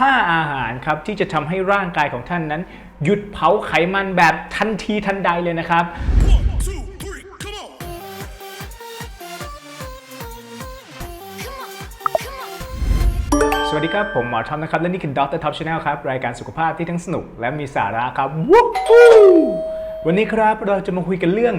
5อาหารครับที่จะทำให้ร่างกายของท่านนั้น หยุดเผาไขมันแบบทันทีทันใดเลยนะครับ on, สวัสดีครับ ผมหมอทอมนะครับ และนี่คือ Dr. Top Channel ครับ รายการสุขภาพที่ทั้งสนุกและมีสาระครับวู้ฮู้วันนี้ครับเราจะมาคุยกันเรื่อง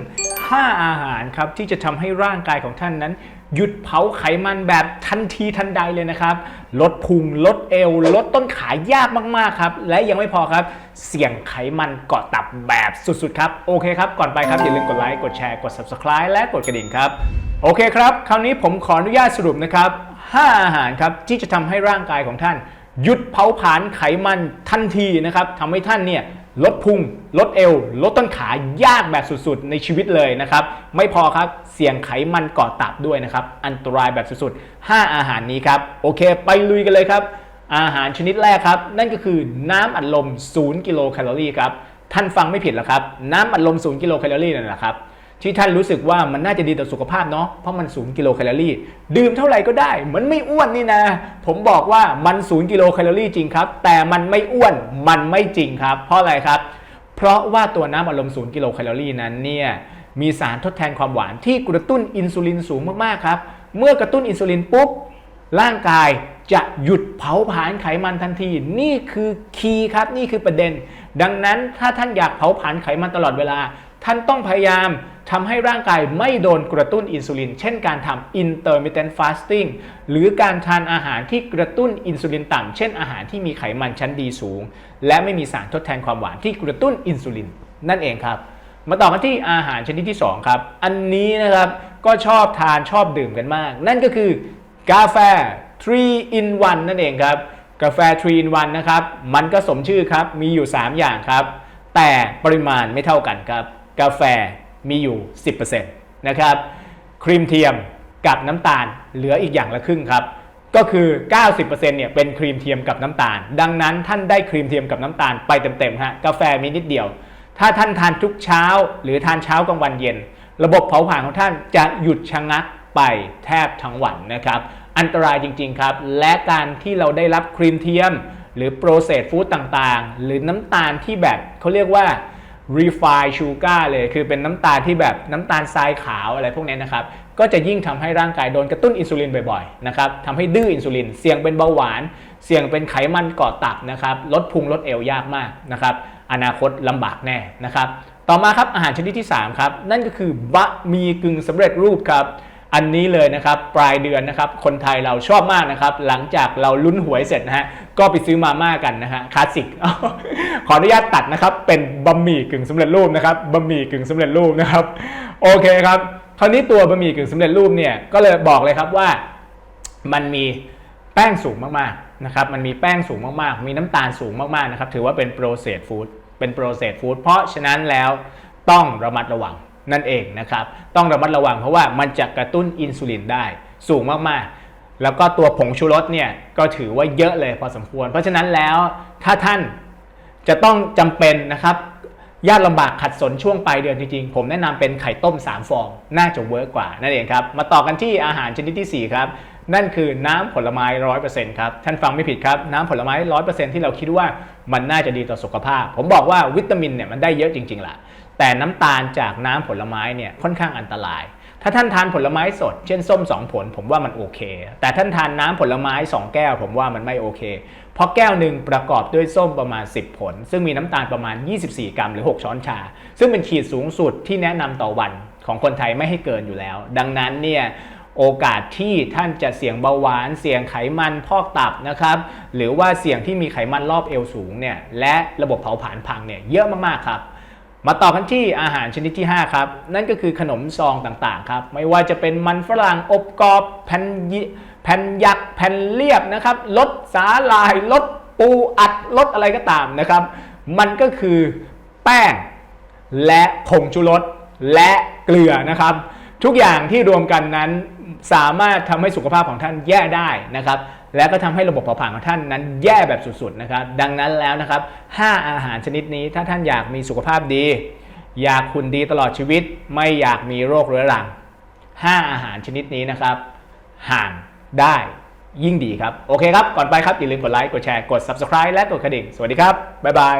5อาหารครับที่จะทำให้ร่างกายของท่านนั้น หยุดเผาไขมันแบบทันทีทันใดเลยนะครับ ลดพุงลดเอว ลดต้นขายากมากๆครับ และยังไม่พอครับ เสี่ยงไขมันเกาะตับแบบสุดๆ ครับ โอเคครับ ก่อนไปครับอย่าลืมกดไลค์กดแชร์กด Subscribe และกดกระดิ่งครับ โอเคครับ คราวนี้ผมขออนุญาตสรุปนะครับ 5 อาหารครับที่จะทำให้ร่างกายของท่าน หยุดเผาผลาญไขมันทันทีนะครับทำให้ท่านเนี่ย ลดพุง ลดเอว ลดต้นขายากแบบสุดๆ ในชีวิตเลยนะครับ ไม่พอครับ เสี่ยงไขมันเกาะตับด้วยนะครับ อันตรายแบบสุดๆ 5 อาหารนี้ครับ โอเค ไปลุยกันเลยครับ อาหารชนิดแรกครับ นั่นก็คือน้ำอัดลม 0 กิโลแคลอรี่ครับ ท่านฟังไม่ผิดหรอกครับ น้ำอัดลม 0 กิโลแคลอรี่นั่นแหละครับ ที่ท่านรู้สึกว่ามันน่าจะดีต่อสุขภาพเนาะเพราะมัน0กิโลแคลอรี่ ดื่มเท่าไหร่ก็ได้มือนไม่อ้วนนี่นะ ผมบอกว่ามัน0กิโลแคลอรี่จริงครับ แต่มันไม่อ้วนมันไม่จริงครับ เพราะอะไรครับ เพราะว่าตัวน้ำอัดลม0กิโลแคลอรี่นั้นเนี่ยมีสารทดแทนความหวานที่กระตุ้นอินซูลินสูงมากๆครับ เมื่อกระตุ้นอินซูลินปุ๊บร่างกายจะหยุดเผาผลาญไขมันทันที นี่คือคีย์ครับ นี่คือประเด็น ดังนั้นถ้าท่านอยากเผาผลาญไขมันตลอดเวลา ท่านต้องพยายาม ทำให้ร่างกายไม่โดนกระตุ้นอินซูลิน เช่นการทำ intermittent fasting หรือการทานอาหารที่กระตุ้นอินซูลินต่ำ เช่นอาหารที่มีไขมันชั้นดีสูง และไม่มีสารทดแทนความหวานที่กระตุ้นอินซูลิน นั่นเองครับ มาต่อกันที่อาหารชนิดที่ 2 ครับ อันนี้นะครับก็ชอบทานชอบดื่มกันมาก นั่นก็คือกาแฟ 3 in 1 นั่นเองครับ กาแฟ 3 in 1 นะครับ มันก็สมชื่อครับ มีอยู่ 3 อย่างครับ แต่ปริมาณไม่เท่ากันครับ กาแฟ มีอยู่ 10%นะครับครีมเทียมกับน้ำตาลเหลืออีกอย่างละครึ่งครับก็คือ 90%เนี่ยเป็นครีมเทียมกับน้ำตาล ดังนั้นท่านได้ครีมเทียมกับน้ำตาลไปเต็มๆฮะกาแฟมีนิดเดียว ถ้าท่านทานทุกเช้า หรือทานเช้ากลางวันเย็น ระบบเผาผลาญของท่านจะหยุดชะงักไปแทบทั้งวันนะครับ อันตรายจริงๆครับ และการที่เราได้รับครีมเทียม หรือโปรเซสฟู้ดต่างๆ หรือน้ำตาลที่แบบเขาเรียกว่า refined sugar เลย คือเป็นน้ำตาลที่แบบน้ำตาลทรายขาวอะไรพวกนี้นะครับ ก็จะยิ่งทำให้ร่างกายโดนกระตุ้นอินซูลินบ่อยๆนะครับทำให้ดื้ออินซูลิน เสี่ยงเป็นเบาหวาน เสี่ยงเป็นไขมันเกาะตับนะครับ ลดพุงลดเอวยากมากนะครับ อนาคตลำบากแน่นะครับ ต่อมาครับอาหารชนิดที่ 3 ครับ นั่นก็คือบะหมี่กึ่งสำเร็จรูปครับ อันนี้เลยนะครับปลายเดือนนะครับคนไทยเราชอบมากนะครับหลังจากเราลุ้นหวยเสร็จนะฮะก็ไปซื้อมาม่ากันนะฮะคลาสสิกขออนุญาตตัดนะครับเป็นบะหมี่กึ่งสำเร็จรูปนะครับบะหมี่กึ่งสำเร็จรูปนะครับโอเคครับคราวนี้ตัวบะหมี่กึ่งสำเร็จรูปเนี่ยก็เลยบอกเลยครับว่ามันมีแป้งสูงมากๆนะครับมันมีแป้งสูงมากๆ มีน้ำตาลสูงมากๆนะครับถือว่าเป็นโปรเซสฟู้ดเป็นโปรเซสฟู้ดเพราะฉะนั้นแล้วต้องระมัดระวัง นั่นเองนะครับ ต้องระมัดระวังเพราะว่ามันจะกระตุ้นอินซูลินได้สูงมากๆ แล้วก็ตัวผงชูรสเนี่ยก็ถือว่าเยอะเลยพอสมควร เพราะฉะนั้นแล้วถ้าท่านจะต้องจำเป็นนะครับยากลำบากขัดสนช่วงปลายเดือนจริงๆ ผมแนะนำเป็นไข่ต้ม 3 ฟอง น่าจะเวิร์กกว่านั่นเองครับ มาต่อกันที่อาหารชนิดที่ 4 ครับ นั่นคือน้ำผลไม้100%ครับ ท่านฟังไม่ผิดครับ น้ำผลไม้100%ที่เราคิดว่ามันน่าจะดีต่อสุขภาพ ผมบอกว่าวิตามินเนี่ยมันได้เยอะจริงๆล่ะ แต่น้ำตาลจากน้ำผลไม้เนี่ยค่อนข้างอันตราย ถ้าท่านทานผลไม้สด เช่นส้ม2ผล ผมว่ามันโอเค แต่ท่านทานน้ำผลไม้2แก้ว ผมว่ามันไม่โอเค เพราะแก้วหนึ่งประกอบด้วยส้มประมาณ 10 ผล ซึ่งมีน้ำตาลประมาณ 24 กรัมหรือ 6 ช้อนชา ซึ่งเป็นขีดสูงสุดที่แนะนำต่อวันของคนไทยไม่ให้เกินอยู่แล้ว ดังนั้นเนี่ย โอกาสที่ท่านจะเสี่ยงเบาหวาน เสี่ยงไขมันพอกตับนะครับ หรือว่าเสี่ยงที่มีไขมันรอบเอวสูงเนี่ย และระบบเผาผลาญพังเนี่ยเยอะมากๆครับ มาต่อกันที่อาหารชนิดที่ 5 ครับ นั่นก็คือขนมซองต่างๆครับ ไม่ว่าจะเป็นมันฝรั่งอบกรอบแผ่นยิแผ่นยักษ์แผ่นเรียบนะครับรสสาลายรสปูอัดรสอะไรก็ตามนะครับ มันก็คือแป้งและผงชูรสและเกลือนะครับ ทุกอย่างที่รวมกันนั้นสามารถทำให้สุขภาพของท่านแย่ได้นะครับ และก็ทำให้ระบบเผาผลาญของท่านนั้นแย่แบบสุดๆนะครับ ดังนั้นแล้วนะครับ 5 อาหารชนิดนี้ถ้าท่านอยากมีสุขภาพดี อยากคุณดีตลอดชีวิต ไม่อยากมีโรคเรื้อรัง 5 อาหารชนิดนี้นะครับ ห่างได้ยิ่งดีครับ โอเคครับ ก่อนไปครับอย่าลืมกดไลค์ กดแชร์ กด subscribe และกดกระดิ่ง สวัสดีครับ บ๊ายบาย